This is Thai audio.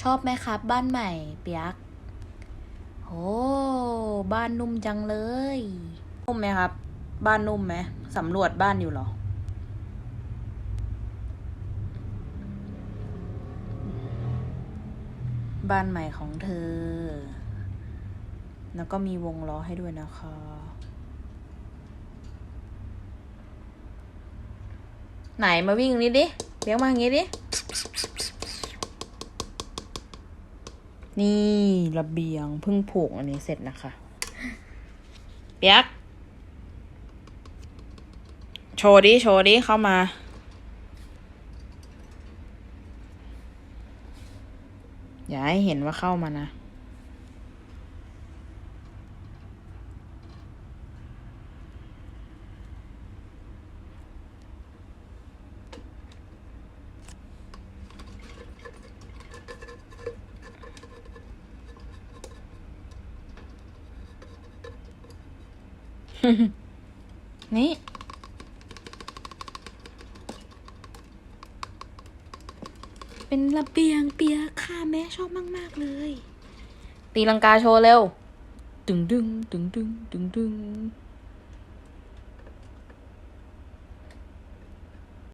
ชอบไหมครับ บ้านใหม่เปียกโอ้บ้านนุ่มจังเลย นุ่มไหมครับ บ้านนุ่มไหมสำรวจบ้านอยู่หรอ บ้านใหม่ของเธอ แล้วก็มีวงล้อให้ด้วยนะคะไหนมาวิ่งนี้ดิเลี้ยงมาอย่างนี้ดิ นี่ระเบียงเพิ่งผูกอันนี้เสร็จนะคะเปียกโชว์ดิ โชว์ดิ เข้ามา อย่าให้เห็นว่าเข้ามานะ นี่ เป็นระเบียงเปียค่ะแม่ชอบมาก ๆ เลย ตีลังกาโชว์เร็ว ดึงดึงดึงดึงดึงดึง